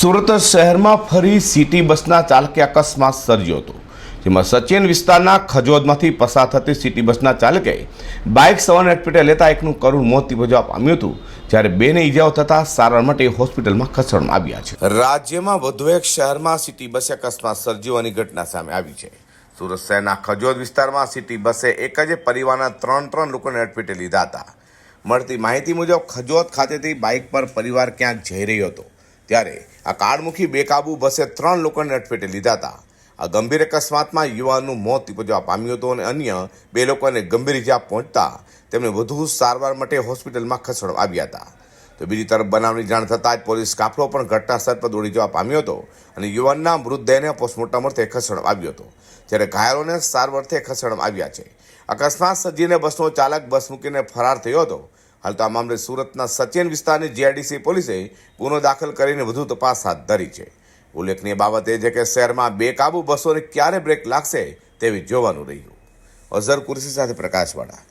સુરત શહેરમાં ફરી સિટી બસના ચાલકે અકસ્માત સર્જ્યો હતો. જેમાં સચિન વિસ્તારના ખજોદમાંથી પસાર થતી સિટી બસના ચાલકે બાઇક સવારને અટપીટે લેતા એકનું કરુણ મોત નિપજવા પામ્યું હતું, જ્યારે બેને ઈજાઓ થતાં સારવાર માટે હોસ્પિટલમાં ખસેડવામાં આવ્યા છે. રાજ્યમાં વધુ એક શહેરમાં સિટી બસે અકસ્માત સર્જવાની ઘટના સામે આવી છે. સુરત શહેરના ખજોદ વિસ્તારમાં સિટી બસે એક જ પરિવારના ત્રણ ત્રણ લોકોને અટપીટે લીધા હતા. મળતી માહિતી મુજબ ખજોદ ખાતેથી બાઇક પર પરિવાર ક્યાંક જઈ રહ્યો હતો. ત્યારે આ કાળમુખી બેકાબુ બસે ત્રણ લોકોને અટફેટે લીધા હતા. આ ગંભીર અકસ્માતમાં યુવાનનું મોત નિપજવા પામ્યું હતું અને અન્ય બે લોકોને ગંભીર ઇજા પહોંચતા તેમને વધુ સારવાર માટે હોસ્પિટલમાં ખસેડવામાં આવ્યા હતા. તો બીજી તરફ બનાવની જાણ થતાં જ પોલીસ કાફલો પણ ઘટના સ્થળ પર દોડી જવા પામ્યો હતો અને યુવાનના મૃતદેહને પોસ્ટમોર્ટમ અર્થે ખસેડવામાં આવ્યો હતો. જ્યારે ઘાયલોને સારવારથી ખસેડવામાં આવ્યા છે. અકસ્માત સર્જીને બસનો ચાલક બસ મૂકીને ફરાર થયો હતો. હાલ તો આ મામલે સુરતના સચિન વિસ્તારની જીઆઈડીસી પોલીસે ગુનો દાખલ કરીને વધુ તપાસ હાથ ધરી છે. ઉલ્લેખનીય બાબત એ છે કે શહેરમાં બેકાબુ બસોને ક્યારે બ્રેક લાગશે તેવી જોવાનું રહ્યું. અઝર કુરશી સાથે પ્રકાશવાળા.